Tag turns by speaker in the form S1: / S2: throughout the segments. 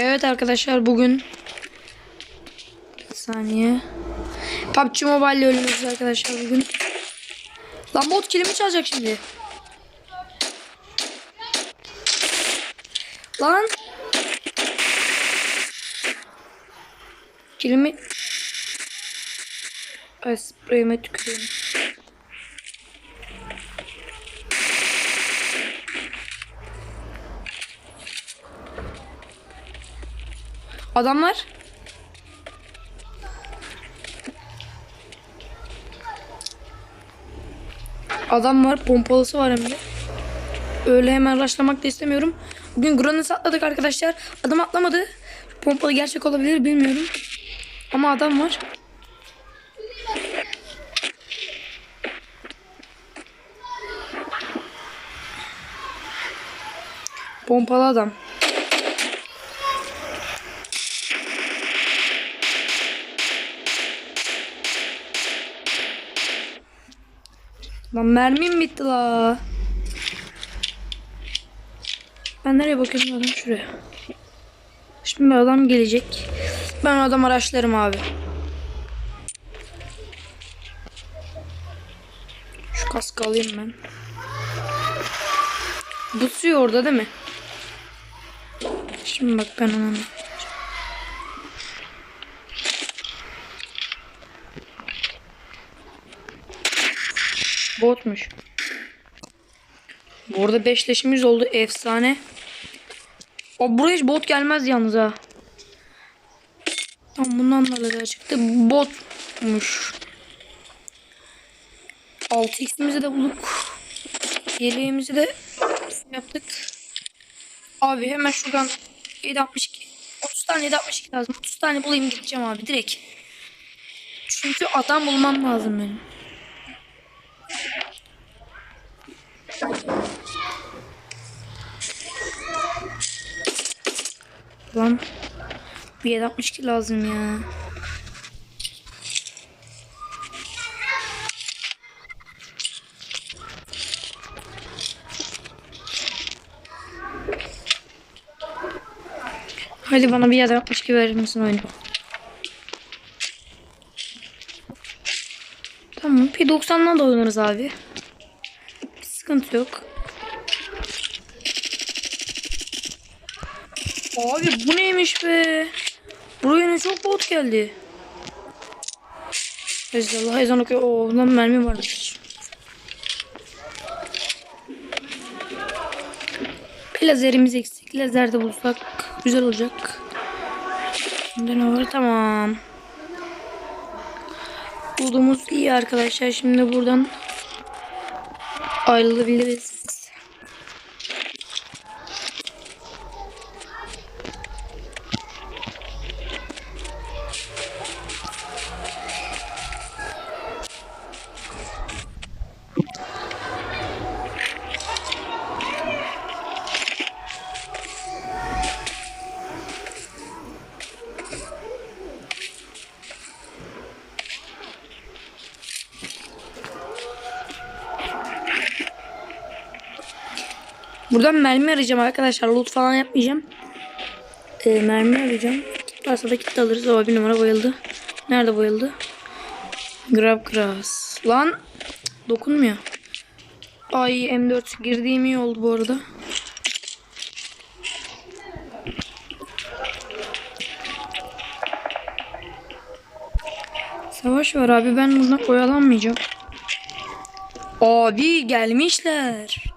S1: Evet arkadaşlar bugün bir saniye. PUBG Mobile ile oynuyoruz arkadaşlar bugün. Lan bot kilimi çalacak şimdi. Lan. Kilimi Ay spreyime tüküreyim. Adamlar. Adam var. Pompalısı var hem de. Öyle hemen rushlamak da istemiyorum. Bugün Granus atladık arkadaşlar. Adam atlamadı. Pompalı gerçek olabilir bilmiyorum. Ama adam var. Pompalı adam. Lan mermim bitti la. Ben nereye bakıyorum adam şuraya. Şimdi adam gelecek. Ben adam araçlarım abi. Şu kaskı alayım ben. Bu suyu orada değil mi? Şimdi bak ben onu Botmuş. Bu arada beşleşimiz oldu. Efsane. O buraya hiç bot gelmez yalnız ha. Tam bundan da lazer çıktı. Botmuş. 6x'imizi de bulduk. Yeleğimizi de yaptık. Abi hemen şuradan 762 30 tane 762 lazım. 30 tane bulayım gideceğim abi direkt. Çünkü adam bulmam lazım benim. Lan bir 762 lazım ya. Hadi bana bir 762 verir misin oyunu? Tamam P90'dan da oynarız abi. Sıkıntı yok. Abi bu neymiş be? Buraya ne çok bot geldi. Ezallah ezan okuyor. Oo bundan mermi varmış. Bir lazerimiz eksik. Lazer de bulsak güzel olacak. Şimdi ne var? Tamam. Bulduğumuz iyi arkadaşlar. Şimdi buradan ayrılabiliriz. Buradan mermi arayacağım arkadaşlar. Loot falan yapmayacağım. Ee, mermi arayacağım. Varsa da kit alırız. O bir numara bayıldı. Nerede bayıldı? Grab grass. Lan dokunmuyor. Ay M4 girdiğim iyi oldu bu arada. Savaş var abi ben buradan oyalanmayacağım. Abi gelmişler.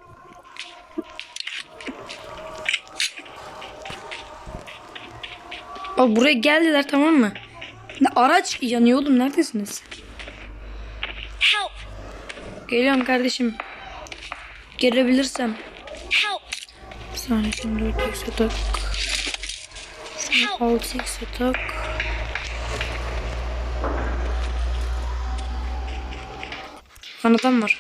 S1: Abi buraya geldiler tamam mı? Ne araç yanıyor oğlum neredesiniz?
S2: Help!
S1: Geliyorum kardeşim. Gelebilirsem.
S2: Help!
S1: Bir saniye şimdi 4x tak.
S2: Help!
S1: 6x tak. Lan adam var.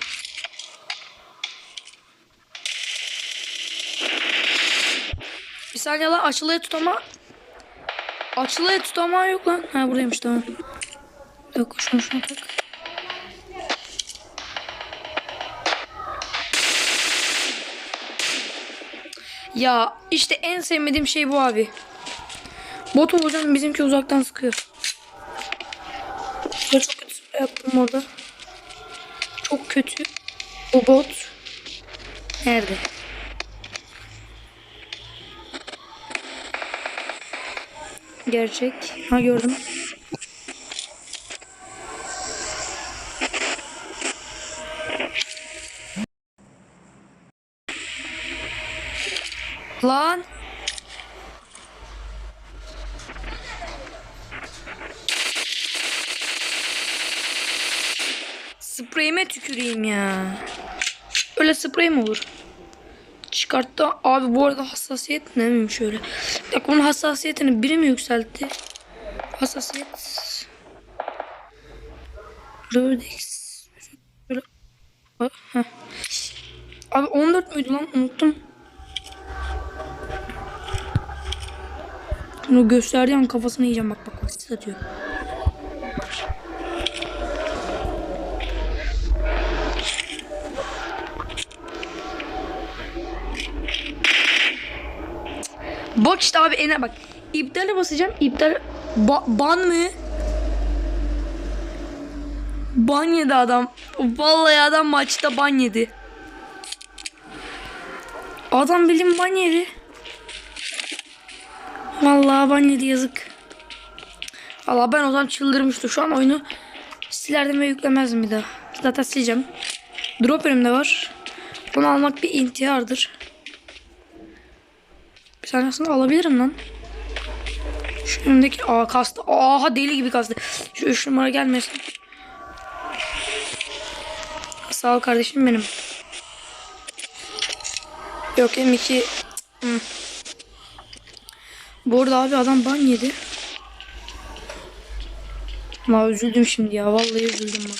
S1: Bir saniye lan açılıya tutama. Açılıya tutama yok lan. Ha buradaymış tamam. Dakika şunu şuna tak. Ya işte en sevmediğim şey bu abi. Bot olacağım bizimki uzaktan sıkıyor. Ya çok kötü yaptım orada. Çok kötü. Bu bot. Nerede? Gerçek. Ha gördüm. Lan. Spreyime tüküreyim ya. Öyle sprey mi olur? Çıkarttı. Abi bu arada hassasiyet ne miyim şöyle. Bak bunun hassasiyetini biri mi yükseltti? Hassasiyet. Rödex. Abi 14 müydü lan? Unuttum. Bunu gösterdiği an kafasını yiyeceğim bak bak sis atıyor. Bak işte abi ene bak. İptale basacağım. İptal ba- ban mı? Ban yedi adam. Vallahi adam maçta ban yedi. Adam bildiğin ban yedi. Vallahi ban yedi yazık. Valla ben o zaman çıldırmıştım. Şu an oyunu silerdim ve yüklemezdim bir daha. Zaten sileceğim. Drop önümde var. Bunu almak bir intihardır. Bir tanesini alabilirim lan. Şu önümdeki aa kastı. Aha deli gibi kastı. Şu üç numara gelmesin. Sağ ol kardeşim benim. Yok M2 Hı. Bu arada abi adam ban yedi. Ama üzüldüm şimdi ya. Vallahi üzüldüm bak.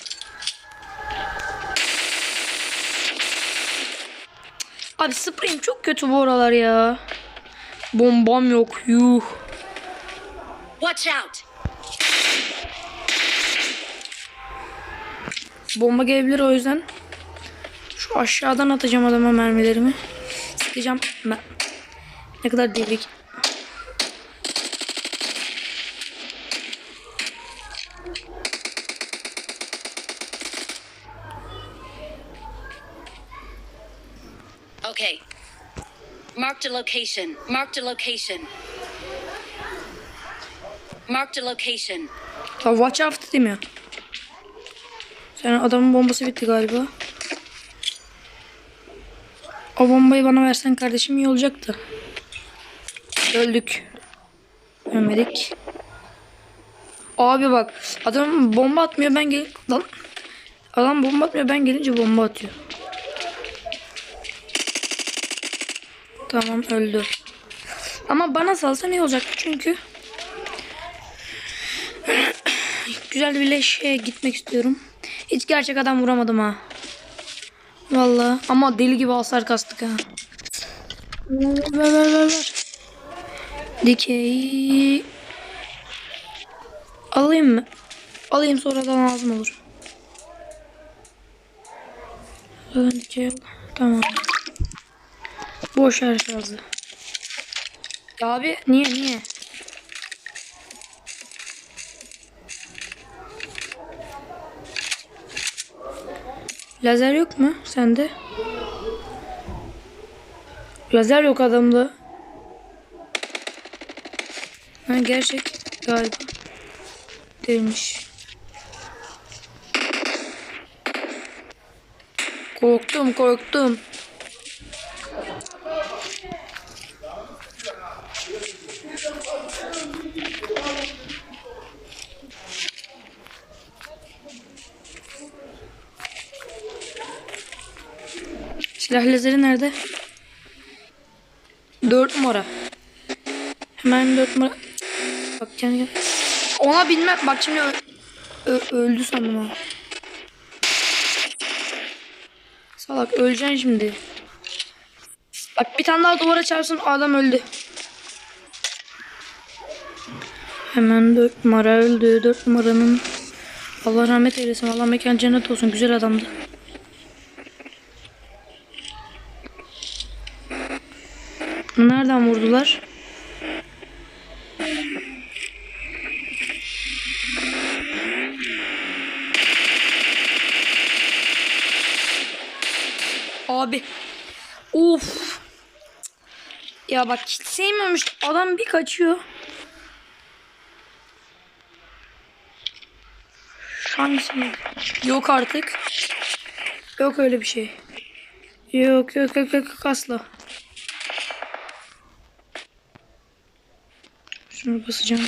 S1: Abi spreyim çok kötü bu aralar ya. Bombam yok. Yuh.
S2: Watch out!
S1: Bomba gelebilir o yüzden. Şu aşağıdan atacağım adama mermilerimi. Sıkacağım. Ne kadar delik.
S2: Marked a location. Marked a location. Marked a location.
S1: Ya watch out değil mi? Sen adamın bombası bitti galiba. O bombayı bana versen kardeşim iyi olacaktı. Öldük. Ölmedik. Abi bak adam bomba atmıyor ben gel lan. Adam bomba atmıyor ben gelince bomba atıyor. Tamam öldü. Ama bana salsan iyi olacaktı çünkü güzel bir leşe gitmek istiyorum. Hiç gerçek adam vuramadım ha. Vallahi ama deli gibi hasar kastık ha. Ver ver ver ver. Dikey. Alayım mı? Alayım sonradan lazım olur. Dikey. Tamam. Boş her şarjı. Ya abi niye niye? Lazer yok mu sende? Lazer yok adamda. Ha gerçek galiba. Değilmiş. Korktum korktum. Silah lazeri nerede? 4 numara. Hemen 4 numara. Bak gel. Ona bilmem. Bak şimdi öldü sandım ha. Salak öleceksin şimdi. Bak bir tane daha duvara çarpsın adam öldü. Hemen 4 numara öldü. 4 numaranın Allah rahmet eylesin. Allah mekan cennet olsun. Güzel adamdı. Nereden vurdular? Abi. Of. Ya bak hiç sevmiyormuş. Adam bir kaçıyor. Hangisini? Şey yok artık. Yok öyle bir şey. Yok yok yok yok asla. Şunu basacağım.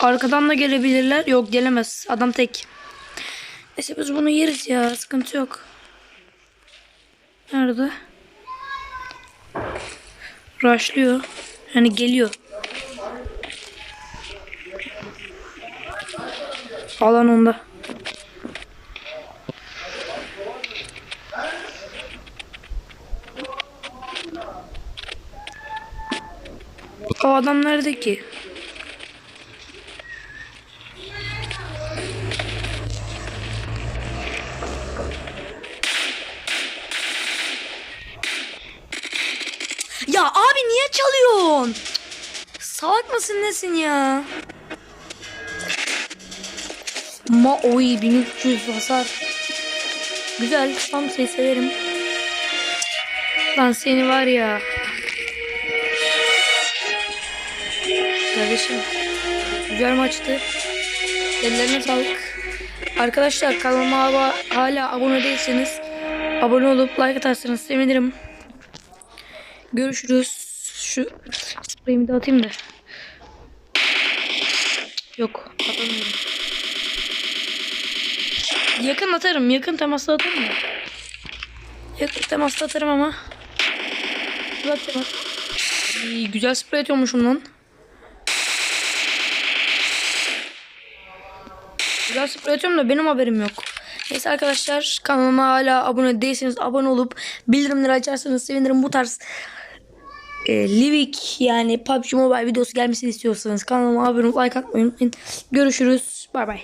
S1: Arkadan da gelebilirler. Yok gelemez. Adam tek. Neyse biz bunu yeriz ya. Sıkıntı yok. Nerede? Rushlıyor. Yani geliyor. Alan onda. Adam nerede ki? Ya abi niye çalıyorsun? Salak mısın nesin ya? Ma oy 1300 hasar. Güzel tam seni severim. Lan seni var ya. Kardeşim. Güzel maçtı. Ellerine sağlık. Arkadaşlar kanalıma hala, abone değilseniz abone olup like atarsanız sevinirim. Görüşürüz. Şu spreyimi de atayım da. Yok atamıyorum. Yakın atarım. Yakın temasla atarım da. Yakın temasla atarım ama. İyi, güzel sprey atıyormuşum lan. Güzel sprey atıyorum da benim haberim yok. Neyse arkadaşlar kanalıma hala abone değilseniz abone olup bildirimleri açarsanız sevinirim. Bu tarz e, Livik yani PUBG Mobile videosu gelmesini istiyorsanız kanalıma abone olup like atmayı unutmayın. Görüşürüz. Bay bay.